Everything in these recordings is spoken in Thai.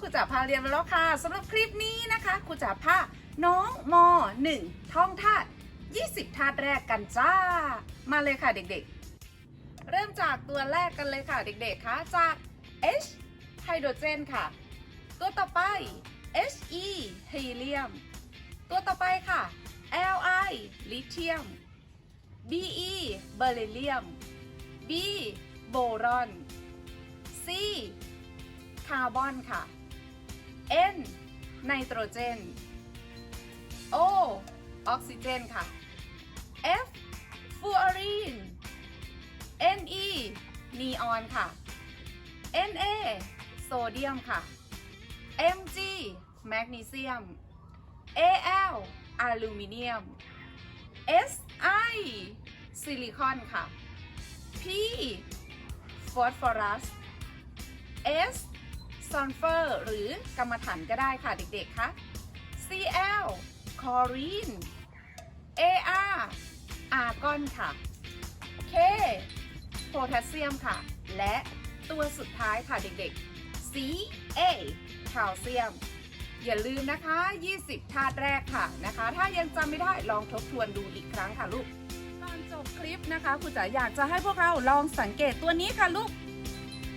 ครูจ๋าพาเรียนมาแล้วค่ะสำหรับคลิปนี้นะคะครูจ๋าพาน้องม .1 ท่องธาตุ20ธาตุแรกกันจ้า มาเลยค่ะเด็กๆ เริ่มจากตัวแรกกันเลยค่ะเด็กๆคะจาก H ไฮโดรเจนค่ะ ตัวต่อไป He ฮีเลียม ตัวต่อไปค่ะ Li ลิเธียม Be เบอร์เลียม B โบรอน C คาร์บอนค่ะ N ไนโตรเจน O ออกซิเจนค่ะ F ฟูออรีน Ne นีออนค่ะ Na โซเดียมค่ะ Mg แมกนีเซียม Al อลูมิเนียม Si ซิลิคอนค่ะ P ฟอสฟอรัส S ซัลเฟอร์หรือกรรมฐานก็ได้ค่ะเด็กๆคะ Cl คลอรีน Ar อาร์กอนค่ะ K โพแทสเซียมค่ะ และตัวสุดท้ายค่ะเด็กๆ Ca แคลเซียม อย่าลืมนะคะ 20 ธาตุแรกค่ะนะคะ ถ้ายังจำไม่ได้ลองทบทวนดูอีกครั้งค่ะลูก ก่อนจบคลิปนะคะครูจ๋าอยากจะให้พวกเราลองสังเกตตัวนี้ค่ะลูก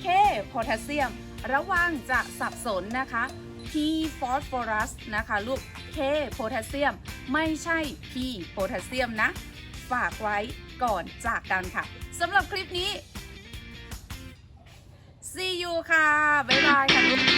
K โพแทสเซียม ระวังจะสับสนนะคะ P ฟอสฟอรัสนะคะลูก K โพแทสเซียม ไม่ใช่ P โพแทสเซียมนะ ฝากไว้ก่อนจากกันค่ะสำหรับคลิปนี้ see you ค่ะ บ๊ายบายค่ะลูก